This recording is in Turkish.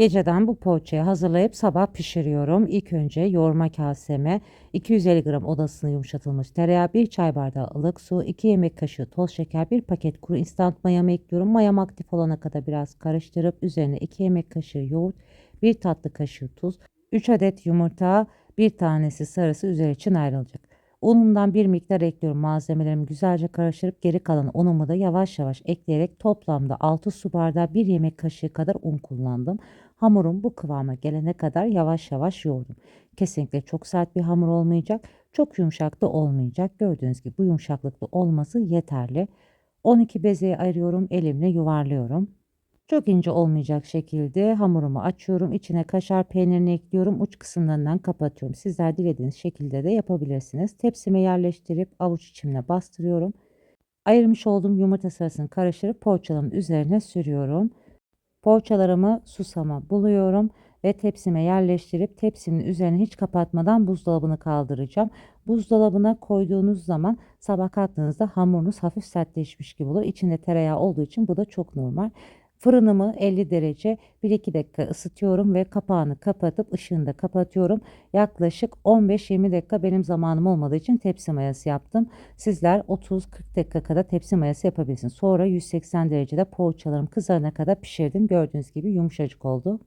Geceden bu poğaçayı hazırlayıp sabah pişiriyorum. İlk önce yoğurma kaseme 250 gram odasını yumuşatılmış tereyağı, 1 çay bardağı ılık su, 2 yemek kaşığı toz şeker, 1 paket kuru instant mayamı ekliyorum. Mayam aktif olana kadar biraz karıştırıp üzerine 2 yemek kaşığı yoğurt, 1 tatlı kaşığı tuz, 3 adet yumurta, bir tanesi sarısı üzeri için ayrılacak. Unumdan bir miktar ekliyorum. Malzemelerimi güzelce karıştırıp geri kalan unumu da yavaş yavaş ekleyerek toplamda 6 su bardağı 1 yemek kaşığı kadar un kullandım. Hamurum bu kıvama gelene kadar yavaş yavaş yoğurdum. Kesinlikle çok sert bir hamur olmayacak. Çok yumuşak da olmayacak. Gördüğünüz gibi bu yumuşaklıkta olması yeterli. 12 bezeye ayırıyorum. Elimle yuvarlıyorum. Çok ince olmayacak şekilde hamurumu açıyorum. İçine kaşar peynirini ekliyorum. Uç kısımlarından kapatıyorum. Sizler dilediğiniz şekilde de yapabilirsiniz. Tepsime yerleştirip avuç içimle bastırıyorum. Ayırmış olduğum yumurta sarısını karıştırıp poğaçalarımın üzerine sürüyorum. Poğaçalarımı susama buluyorum ve tepsime yerleştirip tepsimin üzerine hiç kapatmadan buzdolabını kaldıracağım. Buzdolabına koyduğunuz zaman sabah kalktığınızda hamurunuz hafif sertleşmiş gibi olur. İçinde tereyağı olduğu için bu da çok normal. Fırınımı 50 derece 1-2 dakika ısıtıyorum ve kapağını kapatıp ışığını da kapatıyorum. Yaklaşık 15-20 dakika benim zamanım olmadığı için tepsi mayası yaptım. Sizler 30-40 dakika kadar tepsi mayası yapabilirsiniz. Sonra 180 derecede poğaçalarım kızarana kadar pişirdim. Gördüğünüz gibi yumuşacık oldu.